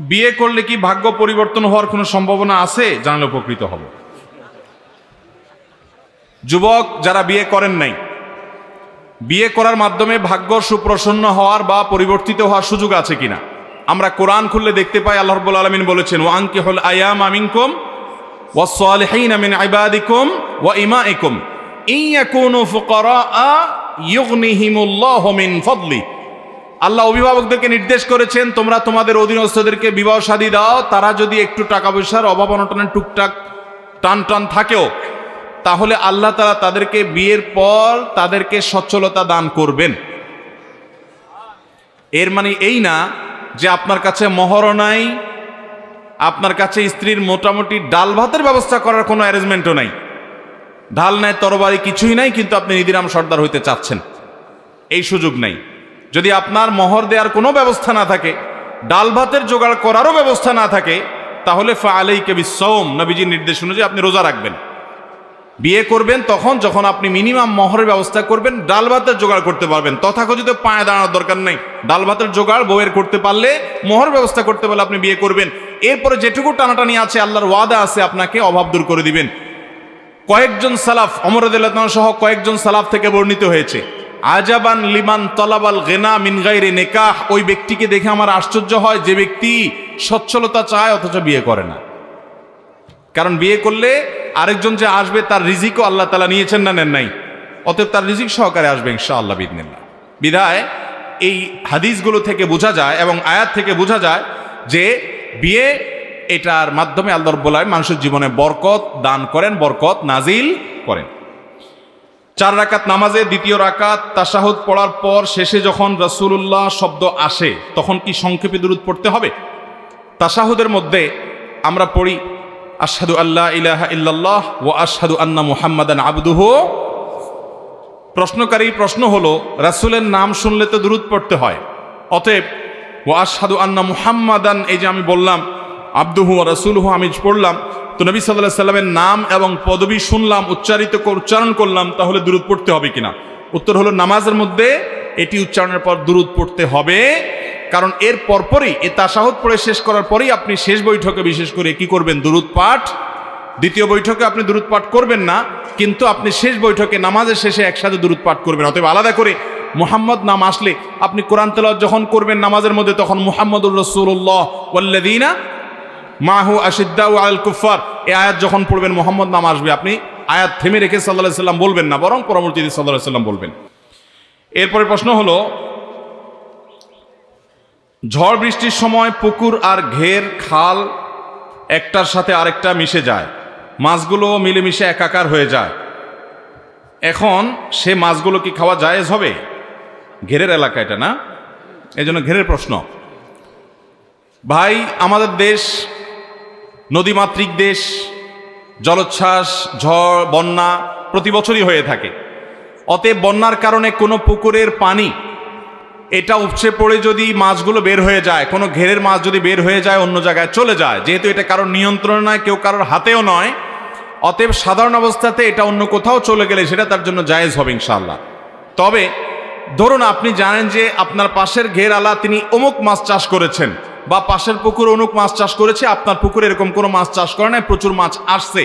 বিয়ে করলে কি ভাগ্য পরিবর্তন হওয়ার কোনো সম্ভাবনা আছে? জানলে উপকৃত হব। যুবক, যারা বিয়ে করেন নাই, বিয়ে করার মাধ্যমে ভাগ্য সুপ্রসন্ন হওয়ার বা পরিবর্তিত হওয়ার সুযোগ আছে কিনা? আমরা কোরআন খুললে দেখতে পাই, আল্লাহ রব্বুল আলমিন বলেছেন ওয়াঙ্কি হল আয়াম আমিনকুম ওয়াসলিহিন মিন ইবাদিকুম ওয়া ইমাইকুম ইন ইয়াকুনু ফুকারা ইউগনিহিমুল্লাহু মিন ফাদলি। আল্লাহ অভিভাবকদেরকে নির্দেশ করেছেন, তোমরা তোমাদের অধীনস্থদেরকে বিবাহ শাদী দাও, তারা যদি একটু টাকা পয়সার অভাব অনটনের টুকটাক টান টান থাকেও, তাহলে আল্লাহ তারা তাদেরকে বিয়ের পর তাদেরকে সচ্ছলতা দান করবেন। এর মানে এই না যে আপনার কাছে মহরও নাই, আপনার কাছে স্ত্রীর মোটামুটি ডাল ভাতের ব্যবস্থা করার কোনো অ্যারেঞ্জমেন্টও নাই। ঢাল নাই, তরবারি কিছুই নাই, কিন্তু আপনি নিদিরাম সর্দার হইতে চাচ্ছেন। এই সুযোগ নাই। যদি আপনার মহর দেওয়ার কোনো ব্যবস্থা না থাকে, ডাল ভাতের জোগাড় করারও ব্যবস্থা না থাকে, তাহলে ফালেই কে বিশ্বম নবীজির নির্দেশ অনুযায়ী আপনি রোজা রাখবেন। বিয়ে করবেন তখন যখন আপনি মিনিমাম মহরের ব্যবস্থা করবেন, ডাল ভাতের জোগাড় করতে পারবেন। তথাকথিত পায়ে দাঁড়ানোর দরকার নেই। ডাল ভাতের জোগাড় বউয়ের করতে পারলে মহর ব্যবস্থা করতে পারলে আপনি বিয়ে করবেন। এরপরে যেটুকু টানাটানি আছে, আল্লাহর ওয়াদা আছে, আপনাকে অভাব দূর করে দিবেন। কয়েকজন সালাফ অমরদুল্লাহ সহ কয়েকজন সালাফ থেকে বর্ণিত হয়েছে। আজাবান লিমান তলাবাল গেনা মিনগাইরে নেকাহ। ওই ব্যক্তিকে দেখে আমার আশ্চর্য হয় যে ব্যক্তি সচ্ছলতা চায়, অথচ বিয়ে করে না। কারণ বিয়ে করলে আরেকজন যে আসবে, তার রিজিকও আল্লাহ তালা নিয়েছেন না নেন নাই? অতএব তার রিজিক সহকারে আসবে ইনশা আল্লাহ বিদিনিল্লাহ বিধায় এই হাদিসগুলো থেকে বোঝা যায় এবং আয়াত থেকে বোঝা যায় যে বিয়ে এটার মাধ্যমে আল্লাহ রব্বুল মানুষের জীবনে বরকত দান করেন, বরকত নাজিল করেন। চার রাকাত নামাজে, দ্বিতীয় রাকাত তাসাহুদ পড়ার পর শেষে যখন রসুল্লাহ শব্দ আসে, তখন কি সংক্ষেপে দূরত পড়তে হবে? তাসাহুদের মধ্যে আমরা পড়ি, আশহাদু আল্লাহ ইলাহা ইল্লাল্লাহ ও আশহাদু আন্না মুহাম্মাদান আবদুহু। প্রশ্নকারী প্রশ্ন হলো, রাসূলের নাম শুনলে তো দূরত পড়তে হয়। অতএব ও আশহাদু আন্না মুহাম্মাদান, এই যে আমি বললাম, আব্দুহু ও রাসূলহু আমি পড়লাম তো নবী সাল্লাহ সাল্লামের নাম এবং পদবি শুনলাম, উচ্চারিত উচ্চারণ করলাম, তাহলে দূরত পড়তে হবে কিনা? উত্তর হলো নামাজের মধ্যে এটি উচ্চারণের পর দূরত পড়তে হবে, কারণ এর পরপরই, এ তাসাহত পড়ে শেষ করার পরেই আপনি শেষ বৈঠকে বিশেষ করে কি করবেন? দূরত পাঠ। দ্বিতীয় বৈঠকে আপনি দূরত পাঠ করবেন না, কিন্তু আপনি শেষ বৈঠকে নামাজের শেষে একসাথে দূরত পাঠ করবেন। অতএব আলাদা করে মুহাম্মদ নাম আসলে আপনি কোরআন তেলাওয়াত যখন করবেন নামাজের মধ্যে, তখন মুহাম্মদুর রসুল্লাহ ওয়াল্লাদিনা মাহু আশিদ্দাউ আল কুফার এই আয়াত যখন পড়বেন, মোহাম্মদ নাম আসবে। আপনি আয়াত থেমে রেখে সাল্লাহ সাল্লাম বলবেন না, বরং পরবর্তীতে সাল্লাহ সাল্লাম বলবেন। এরপরে প্রশ্ন হলো, ঝড় বৃষ্টির সময় পুকুর আর ঘের খাল একটার সাথে আরেকটা মিশে যায়। মাছগুলো মিলেমিশে একাকার হয়ে যায়। এখন সে মাছগুলো কি খাওয়া জায়েজ হবে? ঘেরের এলাকা এটা না? এই জন্য ঘেরের প্রশ্ন। ভাই, আমাদের দেশ নদীমাতৃক দেশ, জলোচ্ছ্বাস, ঝড়, বন্যা প্রতি বছরই হয়ে থাকে। অতএব বন্যার কারণে কোনো পুকুরের পানি, এটা উপচে পড়ে যদি মাছগুলো বের হয়ে যায়, কোনো ঘেরের মাছ যদি বের হয়ে যায়, অন্য জায়গায় চলে যায়, যেহেতু এটা কারোর নিয়ন্ত্রণে নয়, কেউ কারোর হাতেও নয়, অতএব সাধারণ অবস্থাতে এটা অন্য কোথাও চলে গেলে সেটা তার জন্য জায়েজ হবে ইনশাল্লাহ তবে ধরুন আপনি জানেন যে আপনার পাশের ঘের আলা তিনি অমুক মাছ চাষ করেছেন বা পাশের পুকুর অনুক মাছ চাষ করেছে, আপনার পুকুরে এরকম কোনো মাছ চাষ করে নাই, প্রচুর মাছ আসছে।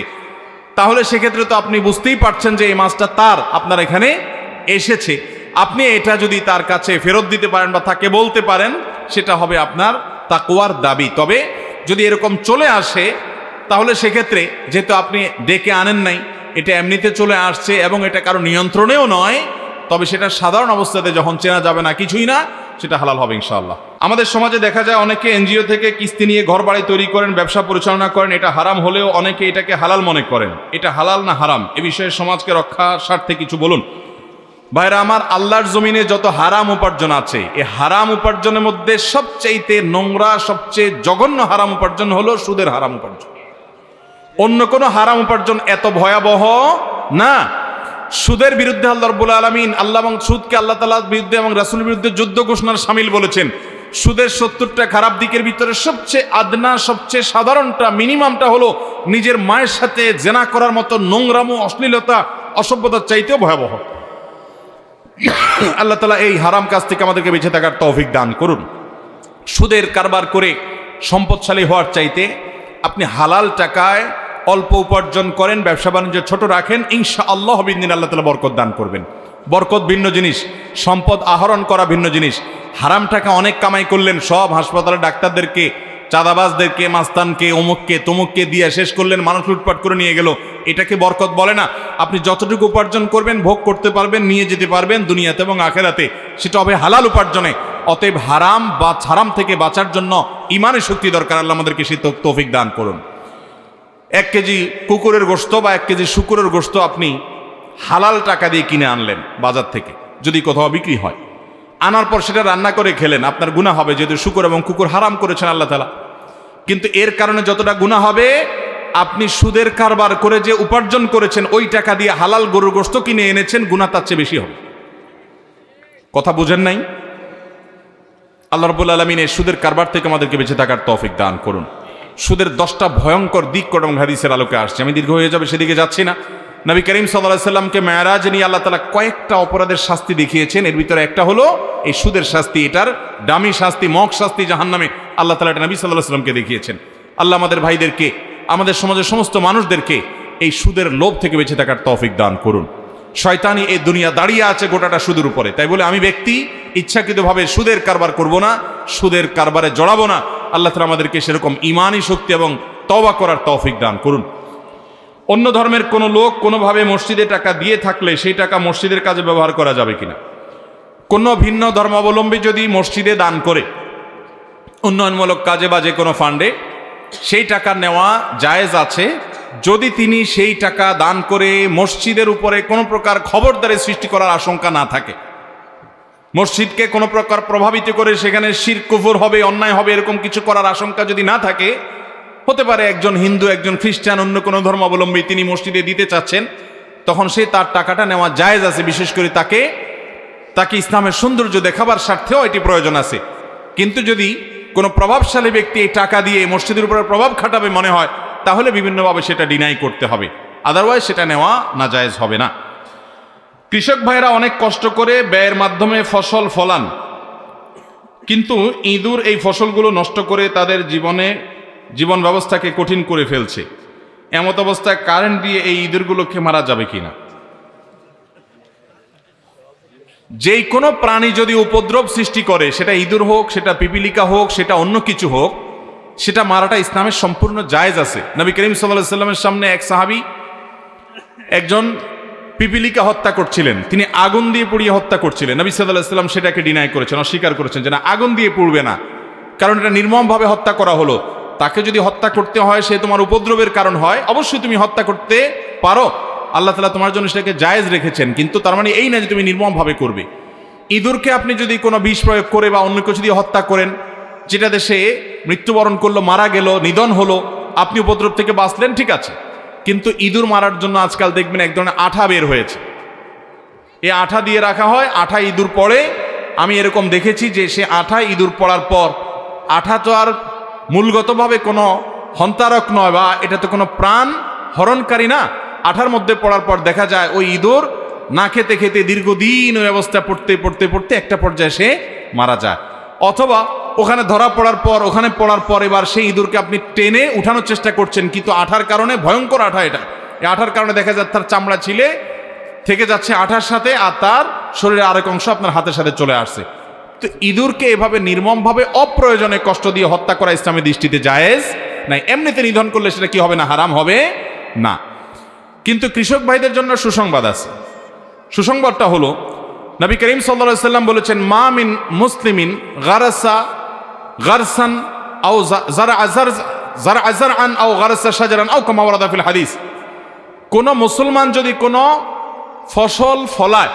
তাহলে সেক্ষেত্রে তো আপনি বুঝতেই পারছেন যে এই মাছটা তার, আপনার এখানে এসেছে। আপনি এটা যদি তার কাছে ফেরত দিতে পারেন বা তাকে বলতে পারেন, সেটা হবে আপনার তাকুয়ার দাবি। তবে যদি এরকম চলে আসে, তাহলে সেক্ষেত্রে যেহেতু আপনি ডেকে আনেন নাই, এটা এমনিতে চলে আসছে এবং এটা কারও নিয়ন্ত্রণেও নয়, তবে সেটা সাধারণ অবস্থাতে যখন চেনা যাবে না, কিছুই না সেটা হালাল হবে ইনশাআল্লাহ। আমাদের সমাজে দেখা যায় অনেকে এনজিও থেকে কিস্তি নিয়ে ঘর বাড়ি তৈরি করেন, ব্যবসা পরিচালনা করেন, এটা হারাম হলেও অনেকে এটাকে হালাল মনে করেন। এটা হালাল না হারাম? এ বিষয়ে সমাজকে রক্ষা স্বার্থে কিছু বলুন। ভাইরা, আমার আল্লাহর জমিনে যত হারাম উপার্জন আছে এই হারাম উপার্জনের মধ্যে সবচেয়েতে নোংরা, সবচেয়ে জঘন্য হারাম উপার্জন হলো সুদের হারাম উপার্জন। অন্য কোনো হারাম উপার্জন এত ভয়াবহ না। সুদের বিরুদ্ধে আল্লাহ রব্বুল আলমিন আল্লাহ এবং সুদকে আল্লাহ তালার বিরুদ্ধে এবং রাসুলের বিরুদ্ধে যুদ্ধ ঘোষণার সামিল বলেছেন। সুদের সত্তরটা খারাপ দিকের ভিতরে সবচেয়ে আদনা, সবচেয়ে সাধারণটা, মিনিমামটা হলো নিজের মায়ের সাথে জেনা করার মতো নোংরামো, অশ্লীলতা, অসভ্যতার চাইতেও ভয়াবহ। আল্লাহ তালা এই হারাম কাজ থেকে আমাদেরকে বেঁচে থাকার তৌফিক দান করুন। সুদের কারবার করে সম্পদশালী হওয়ার চাইতে আপনি হালাল টাকায় অল্প উপার্জন করেন, ব্যবসা বাণিজ্য ছোট রাখেন ইনশা আল্লাহ বিদিন আল্লাহ তালা বরকত দান করবেন। বরকত ভিন্ন জিনিস, সম্পদ আহরণ করা ভিন্ন জিনিস। হারাম টাকা অনেক কামাই করলেন, সব হাসপাতালে ডাক্তারদেরকে, চাঁদাবাজদেরকে, মাস্তানকে, অমুককে, তমুককে দিয়ে শেষ করলেন, মানুষ লুটপাট করে নিয়ে গেল। এটাকে বরকত বলে না। আপনি যতটুকু উপার্জন করবেন, ভোগ করতে পারবেন, নিয়ে যেতে পারবেন দুনিয়াতে এবং আখেরাতে। সেটা হবে হালাল উপার্জনে। অতএব হারাম বা হারাম থেকে বাঁচার জন্য ইমানের শক্তি দরকার, আল্লাহ আমাদেরকে তৌ- তৌফিক দান করুন। এক কেজি কুকুরের গোস্ত বা এক কেজি শুকুরের গোস্ত আপনি হালাল টাকা দিয়ে কিনে আনলেন বাজার থেকে, যদি কোথাও বিক্রি হয়। আনার পর সেটা রান্না করে খেলেন, আপনার গুণা হবে, যেহেতু শুকুর এবং কুকুর হারাম করেছেন আল্লাহ তালা কিন্তু এর কারণে যতটা গুণা হবে, আপনি সুদের কারবার করে যে উপার্জন করেছেন, ওই টাকা দিয়ে হালাল গরুর গোস্ত কিনে এনেছেন গুণা তার চেয়ে বেশি হবে। কথা বুঝেন নাই? আল্লাহ রবুল আলমিন এই সুদের কারবার থেকে আমাদেরকে বেঁচে থাকার তৌফিক দান করুন। সুদের দশটা ভয়ঙ্কর দিক করম হাদিসের আলোকে আসছে। আমি দীর্ঘ হয়ে যাবে, সেদিকে যাচ্ছি না। নবী করিম সাল্লাহ সাল্লামকে মেয়ারাজ নিয়ে আল্লাহ তালা কয়েকটা অপরাধের শাস্তি দেখিয়েছেন। এর ভিতরে একটা হলো এই সুদের শাস্তি, এটার দামি শাস্তি মক শাস্তি জাহান্নামে আল্লাহ তালা এটা নবী সাল্লাহ সাল্লামকে দেখিয়েছেন। আল্লাহ আমাদের ভাইদেরকে, আমাদের সমাজের সমস্ত মানুষদেরকে এই সুদের লোভ থেকে বেঁচে থাকার তৌফিক দান করুন। শয়তানি এই দুনিয়া দাঁড়িয়ে আছে গোটাটা সুদের উপরে। তাই বলে আমি ব্যক্তি, ইচ্ছাকৃতভাবে সুদের কারবার করব না, সুদের কারবারে জড়াবো না আল্লাহ তালা আমাদেরকে সেরকম ইমানই শক্তি এবং তওবা করার তৌফিক দান করুন। অন্য ধর্মের কোনো লোক কোনোভাবে মসজিদে টাকা দিয়ে থাকলে সেই টাকা মসজিদের কাজে ব্যবহার করা যাবে কিনা? কোনো ভিন্ন ধর্মাবলম্বী যদি মসজিদে দান করে, উন্নয়নমূলক কাজে বা যে কোনো ফান্ডে সেই টাকা নেওয়া জায়েজ আছে। যদি তিনি সেই টাকা দান করে মসজিদের উপরে কোনো প্রকার খবরদারি সৃষ্টি করার আশঙ্কা না থাকে মসজিদকে কোনো প্রকার প্রভাবিত করে সেখানে শির কুফুর হবে, অন্যায় হবে, এরকম কিছু করার আশঙ্কা যদি না থাকে, হতে পারে একজন হিন্দু, একজন খ্রিস্টান, অন্য কোনো ধর্মাবলম্বী তিনি মসজিদে দিতে চাচ্ছেন, তখন সে তার টাকাটা নেওয়া জায়েজ আছে। বিশেষ করে তাকে তাকে ইসলামের সৌন্দর্য দেখাবার স্বার্থেও এটি প্রয়োজন আছে। কিন্তু যদি কোনো প্রভাবশালী ব্যক্তি এই টাকা দিয়ে মসজিদের উপরে প্রভাব খাটাবে মনে হয়, তাহলে বিভিন্নভাবে সেটা ডিনাই করতে হবে। আদারওয়াইজ সেটা নেওয়া না জায়েজ হবে না। কৃষক ভাইরা অনেক কষ্ট করে ব্যয়ের মাধ্যমে ফসল ফলান। কিন্তু ইঁদুর এই ফসলগুলো নষ্ট করে তাদের জীবনে জীবন ব্যবস্থাকে কঠিন করে ফেলছে। এমত অবস্থায় কারেন্ট দিয়ে এই ইঁদুরগুলোকে মারা যাবে কিনা? যেই কোনো প্রাণী যদি উপদ্রব সৃষ্টি করে, সেটা ইঁদুর হোক, সেটা পিপিলিকা হোক, সেটা অন্য কিছু হোক, সেটা মারাটা ইসলামের সম্পূর্ণ জায়েজ আছে। নবী করিম সাল্লাহ সাল্লামের সামনে এক সাহাবি একজন পিপিলিকা হত্যা করছিলেন। তিনি আগুন দিয়ে পুড়িয়ে হত্যা করছিলেন। নবী সাল্লাহ সাল্লাম সেটাকে ডিনাই করেছেন, অস্বীকার করেছেন যে না, আগুন দিয়ে পুড়বে না। কারণ এটা নির্মমভাবে হত্যা করা হলো। তাকে যদি হত্যা করতে হয়, সে তোমার উপদ্রবের কারণ হয়। অবশ্যই তুমি হত্যা করতে পারো। আল্লাহ তালা তোমার জন্য সেটাকে জায়েজ রেখেছেন। কিন্তু তার মানে এই না যে তুমি নির্মমভাবে করবে। ইঁদুরকে আপনি যদি কোনো বিষ প্রয়োগ করে বা অন্য কিছু দিয়ে হত্যা করেন যেটা দেশে মৃত্যুবরণ করল, মারা গেল, নিধন হলো, আপনি উপদ্রব থেকে বাঁচলেন, ঠিক আছে। কিন্তু ইঁদুর মারার জন্য আজকাল দেখবেন এক ধরনের আঠা বের হয়েছে। এই আঠা দিয়ে রাখা হয়, আঠা ইঁদুর পড়ে। আমি এরকম দেখেছি যে সে আঠা ইঁদুর পড়ার পর, আঠা তো আর মূলগতভাবে কোনো হন্তারক নয় বা এটা তো কোনো প্রাণ হরণকারী না। আঠার মধ্যে পড়ার পর দেখা যায় ওই ইঁদুর না খেতে খেতে দীর্ঘদিন ওই অবস্থা পড়তে পড়তে পড়তে একটা পর্যায়ে সে মারা যায়। অথবা ওখানে ধরা পড়ার পর, ওখানে পড়ার পর এবার সেই ইঁদুরকে আপনি টেনে উঠানোর চেষ্টা করছেন, কিন্তু আঠার কারণে ভয়ঙ্কর আঠা এটা। এই আঠার কারণে দেখা যায় তার চামড়া ছিলে, থেকে যাচ্ছে আঠার সাথে আর তার শরীরের আরেক অংশ আপনার হাতের সাথে চলে আসছে। তো ইঁদুরকে এভাবে নির্মমভাবে অপ্রয়োজনে কষ্ট দিয়ে হত্যা করা ইসলামের দৃষ্টিতে জায়েজ? নাই, এমনিতে নিধন করলে সেটা কি হবে না, হারাম হবে? না। কিন্তু কৃষক ভাইদের জন্য সুসংবাদ আছে। সুসংবাদটা হলো, নবী করিম সাল্লা সাল্লাম বলেছেন, মা মিন মুসলিমিন গারাসা গারসান আও যারা আজার যারা আজার আন আও গারাসা সাজারান আও কামাওয়ারাদা ফিল হাদিস। কোন মুসলমান যদি কোনো ফসল ফলায়,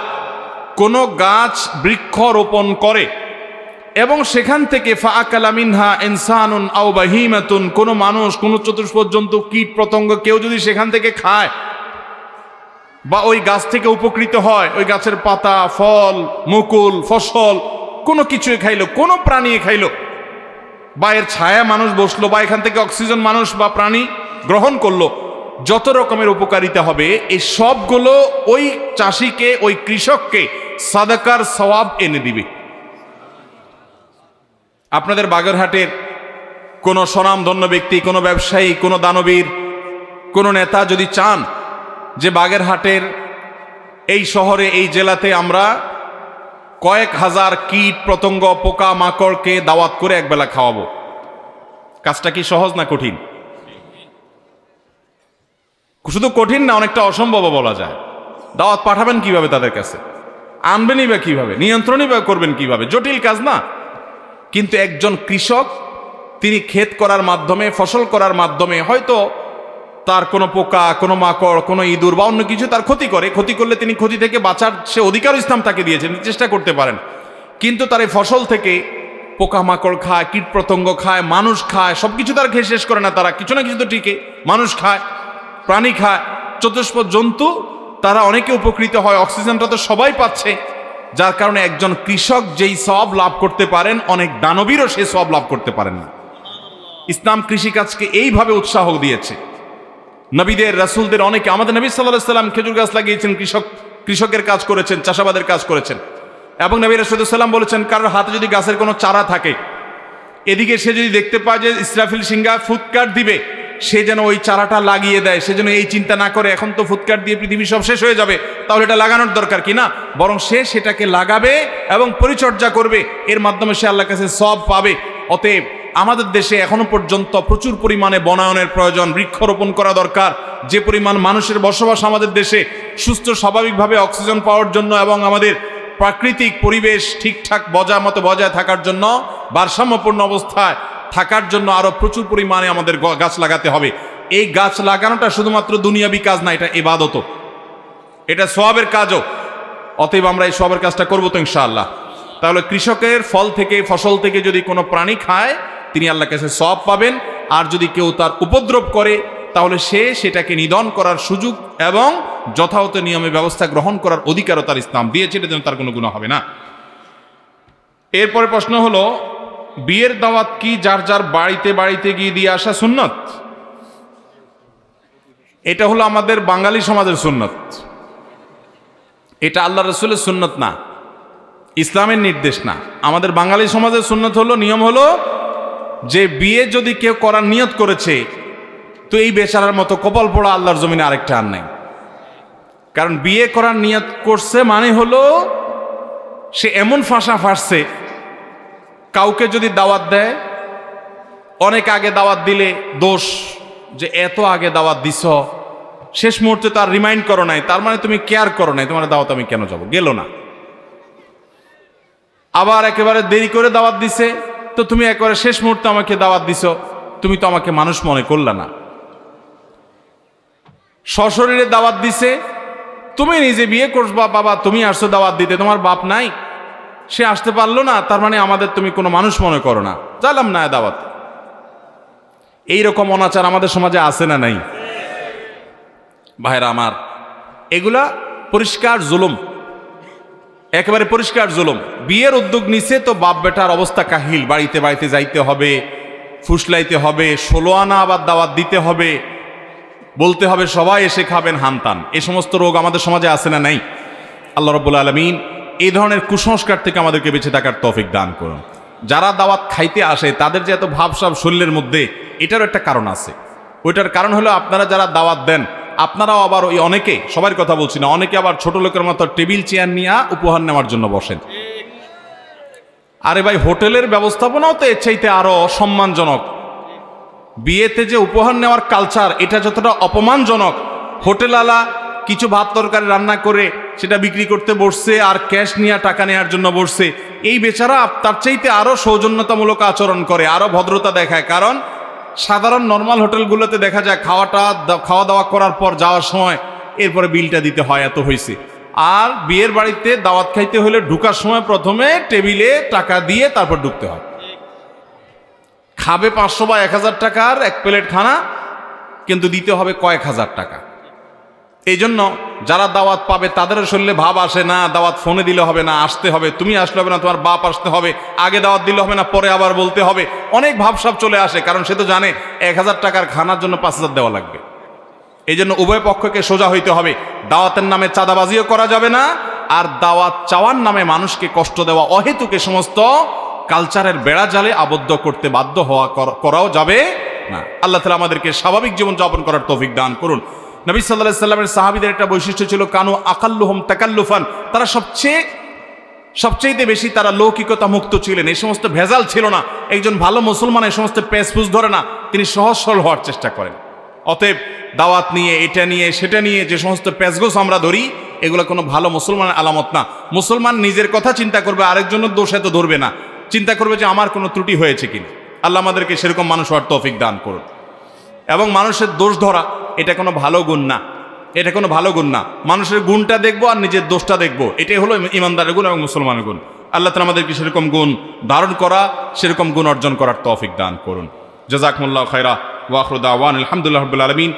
কোনো গাছ বৃক্ষ রোপণ করে, এবং সেখান থেকে ফাআকালা মিনহা ইনসানুন আও বাহিমাতুন, কোনো মানুষ, কোনো চতুষ্পদ জন্তু, কীট পতঙ্গ কেউ যদি সেখান থেকে খায়, বা ওই গাছ থেকে উপকৃত হয়, ওই গাছের পাতা, ফল, মুকুল, ফসল, কোনো কিছুই খাইলো, কোনো প্রাণী খাইলো বা এর ছায়া মানুষ বসল, বা এখান থেকে অক্সিজেন মানুষ বা প্রাণী গ্রহণ করল, যত রকমের উপকারিতা হবে এই সবগুলো ওই চাষিকে, ওই কৃষককে সাদাকার সওয়াব এনে দিবে। আপনাদের বাগেরহাটের কোনো স্বনামধন্য ব্যক্তি, কোনো ব্যবসায়ী, কোনো দানবীর, কোনো নেতা যদি চান যে বাগেরহাটের এই শহরে, এই জেলাতে আমরা কয়েক হাজার কীট পতঙ্গ পোকা মাকড়কে দাওয়াত করে একবেলা খাওয়াবো। কাজটা কি সহজ না কঠিন? শুধু কঠিন না, অনেকটা অসম্ভব বলা যায়। দাওয়াত পাঠাবেন কীভাবে তাদের কাছে? আনবেনই বা কীভাবে? নিয়ন্ত্রণই বা করবেন কীভাবে? জটিল কাজ না। কিন্তু একজন কৃষক, তিনি ক্ষেত করার মাধ্যমে, ফসল করার মাধ্যমে হয়তো তার কোনো পোকা, কোনো মাকড়, কোনো ইঁদুর বা অন্য কিছু তার ক্ষতি করে। ক্ষতি করলে তিনি ক্ষতি থেকে বাঁচার সে অধিকার ইসলাম তাকে দিয়েছেন চেষ্টা করতে পারেন। কিন্তু তার এই ফসল থেকে পোকা, মাকড় খায়, কীট পতঙ্গ খায়, মানুষ খায় সব কিছু তারা খেয়ে শেষ করে না তারা। কিছু না কিছু তো টিকে মানুষ খায়, প্রাণী খায় চতুষ্পদ জন্তু তারা অনেকে উপকৃত হয়, অক্সিজেনটা তো সবাই পাচ্ছে। যার কারণে একজন কৃষক যেই সব লাভ করতে পারেন, অনেক দানবীরও সে সব লাভ করতে পারেন না। ইসলাম কৃষিকাজকে এইভাবে উৎসাহ দিয়েছে। নবীদের, রাসূলদের অনেকে আমাদের নবী সাল্লাহ সাল্লাম খেজুর গাছ লাগিয়েছেন, কৃষক, কৃষকের কাজ করেছেন, চাষাবাদের কাজ করেছেন। এবং নবী রাসুদাল্লাম বলেছেন, কারোর হাতে যদি গাছের কোনো চারা থাকে, এদিকে সে যদি দেখতে পায় যে ইসরাফিল সিংহা ফুৎকার দিবে, সে যেন ওই চারাটা লাগিয়ে দেয়, সে যেন এই চিন্তা না করে, এখন তো ফুৎকার দিয়ে পৃথিবী সব শেষ হয়ে যাবে, তাহলে এটা লাগানোর দরকার কি না? বরং সে সেটাকে লাগাবে এবং পরিচর্যা করবে, এর মাধ্যমে সে আল্লাহর কাছে সব পাবে। অতএব আমাদের দেশে এখনও পর্যন্ত প্রচুর পরিমাণে বনায়নের প্রয়োজন, বৃক্ষরোপণ করা দরকার। যে পরিমাণ মানুষের বসবাস আমাদের দেশে সুস্থ, স্বাভাবিকভাবে অক্সিজেন পাওয়ার জন্য এবং আমাদের প্রাকৃতিক পরিবেশ ঠিকঠাক বজায় মতো বজায় থাকার জন্য, ভারসাম্যপূর্ণ অবস্থায় থাকার জন্য আরও প্রচুর পরিমাণে আমাদের গাছ লাগাতে হবে। এই গাছ লাগানোটা শুধুমাত্র দুনিয়াবি কাজ না, এটা এবাদত এটা সোয়াবের কাজও। অতএব আমরা এই সোয়াবের কাজটা করব তো ইনশাআল্লাহ। তাহলে কৃষকের ফল থেকে, ফসল থেকে যদি কোনো প্রাণী খায় তিনি আল্লাহর কাছে সব পাবেন। আর যদি কেউ তার উপদ্রব করে, তাহলে সে সেটাকে নিধন করার সুযোগ এবং যথাযথ নিয়মে ব্যবস্থা গ্রহণ করার অধিকারও তার ইসলাম দিয়েছে, এটা যেন তার কোনো গুণ হবে না। এরপরে প্রশ্ন হলো, বিয়ের দাওয়াত কি যার যার বাড়িতে বাড়িতে গিয়ে দিয়ে আসা সুন্নত? এটা হলো আমাদের বাঙালি সমাজের সুন্নত। এটা আল্লাহ রসুলের সুন্নত না, ইসলামের নির্দেশ না। আমাদের বাঙালি সমাজের সুন্নত হলো, নিয়ম হলো যে বিয়ে যদি কেউ করার নিয়ত করেছে, তো এই বেচারার মতো কপাল পড়া আল্লাহর জমিনে আরেকটা আর নাই। কারণ বিয়ে করার নিয়ত করছে মানে হলো, সে এমন ফাঁসা ফাঁসছে, কাউকে যদি দাওয়াত দেয়, অনেক আগে দাওয়াত দিলে দোষ যে এত আগে দাওয়াত দিছ, শেষ মুহূর্তে তার রিমাইন্ড করো নাই, তার মানে তুমি কেয়ার করো নাই, তোমার দাওয়াত আমি কেন যাব? গেল না। আবার একেবারে দেরি করে দাওয়াত দিছে তো তুমি একবারে শেষ মুহূর্তে আমাকে দাওয়াত দিছ, তুমি তো আমাকে মানুষ মনে করলে না। সশরীরে দাওয়াত দিছে, তুমি নিজে বিয়ে করবা, বাবা, তুমি আসছো দাওয়াত দিতে, তোমার বাপ নাই। সে আসতে পারল না, তার মানে আমাদের তুমি কোনো মানুষ মনে করো না। জানলাম না দাওয়াত। এইরকম অনাচার আমাদের সমাজে আছে না নাই? ভাইরা আমার, এগুলা পরিষ্কার জুলুম। একেবারে পরিষ্কার জুলুম। বিয়ের উদ্যোগ নিছে তো বাপ বেটার অবস্থা কাহিল। বাড়িতে বাড়িতে যাইতে হবে, ফুসলাইতে হবে, ষোলো আনা আবার দাওয়াত দিতে হবে, বলতে হবে সবাই এসে খাবেন হানতান। এ সমস্ত রোগ আমাদের সমাজে আছে না নাই? আল্লাহ রব্বুল আলমিন এই ধরনের কুসংস্কার থেকে আমাদেরকে বেঁচে থাকার তৌফিক দান করুন। যারা দাওয়াত খাইতে আসে, তাদের যে এত ভাবসাব শরীরের মধ্যে, এটারও একটা কারণ আছে। ওইটার কারণ হলো আপনারা যারা দাওয়াত দেন আপনারাও আবার ওই অনেকে সবার কথা বলছি না, অনেকে আবার ছোট লোকের মতো টেবিল চেয়ার নিয়ে উপহার নেওয়ার জন্য বসেন। আরে ভাই, হোটেলের ব্যবস্থাপনাও তো এর চাইতে আরও সম্মানজনক। বিয়েতে যে উপহার নেওয়ার কালচার এটা যতটা অপমানজনক, হোটেলওয়ালা কিছু ভাত তরকারি রান্না করে সেটা বিক্রি করতে বসছে আর ক্যাশ নিয়ে টাকা নেওয়ার জন্য বসছে, এই বেচারা তার চাইতে আরও সৌজন্যতামূলক আচরণ করে, আরও ভদ্রতা দেখায়। কারণ সাধারণ নর্মাল হোটেলগুলোতে দেখা যায় খাওয়াটা খাওয়া দাওয়া করার পর যাওয়ার সময় এরপরে বিলটা দিতে হয় এত হয়েছে আর বিয়ের বাড়িতে দাওয়াত খাইতে হলে ঢুকার সময় প্রথমে টেবিলে টাকা দিয়ে তারপর ঢুকতে হয়। খাবে পাঁচশো বা এক হাজার টাকার এক প্লেট খানা, কিন্তু দিতে হবে কয়েক হাজার টাকা। এই জন্য যারা দাওয়াত পাবে তাদের শরীরে ভাব আসে, না, দাওয়াত ফোনে দিলে হবে না, আসতে হবে। তুমি আসলে হবে না, তোমার বাপ আসতে হবে। আগে দাওয়াত দিলে হবে না, পরে আবার বলতে হবে। অনেক ভাবসাব চলে আসে, কারণ সে তো জানে এক হাজার টাকার খানার জন্য পাঁচ হাজার দেওয়া লাগবে। এই জন্য উভয় পক্ষকে সোজা হইতে হবে। দাওয়াতের নামে চাঁদাবাজিও করা যাবে না, আর দাওয়াত চাওয়ার নামে মানুষকে কষ্ট দেওয়া অহেতুকে সমস্ত কালচারের বেড়া জালে আবদ্ধ করতে বাধ্য হওয়া করাও যাবে না। আল্লাহ তালা আমাদেরকে স্বাভাবিক জীবন যাপন করার তৌফিক দান করুন। নবী সাল্লাহ সাল্লামের সাহাবিদের একটা বৈশিষ্ট্য ছিল, কানু আকাল্লুহম তাকাল্লুফান। তারা সবচেয়ে সবচেয়ে বেশি তারা লৌকিকতা মুক্ত ছিলেন। এই সমস্ত ভেজাল ছিল না। একজন ভালো মুসলমান এই সমস্ত পেসফুস ধরে না, তিনি সহজ সরল হওয়ার চেষ্টা করেন। অতএব দাওয়াত নিয়ে, এটা নিয়ে, সেটা নিয়ে যে সমস্ত প্যাসগোস আমরা ধরি, এগুলো কোনো ভালো মুসলমানের আলামত না। মুসলমান নিজের কথা চিন্তা করবে, আরেকজনের দোষ এত ধরবে না। চিন্তা করবে যে আমার কোনো ত্রুটি হয়েছে কিনা। আল্লাহ আমাদেরকে সেরকম মানুষ হওয়ার তৌফিক দান করুন। এবং মানুষের দোষ ধরা এটা কোনো ভালো গুণ না। এটা কোনো ভালো গুণ না। মানুষের গুণটা দেখব আর নিজের দোষটা দেখব। এটাই হলো ইমানদারের গুণ এবং মুসলমানের গুণ। আল্লাহ তালা আমাদেরকে সেরকম গুণ ধারণ করা, সেরকম গুণ অর্জন করার তৌফিক দান করুন। জজাকমুল্লাহ খাইরা ওয়াখরুদ্দাওয়ান আলহামদুলিল্লাহ রবিল আলমিন।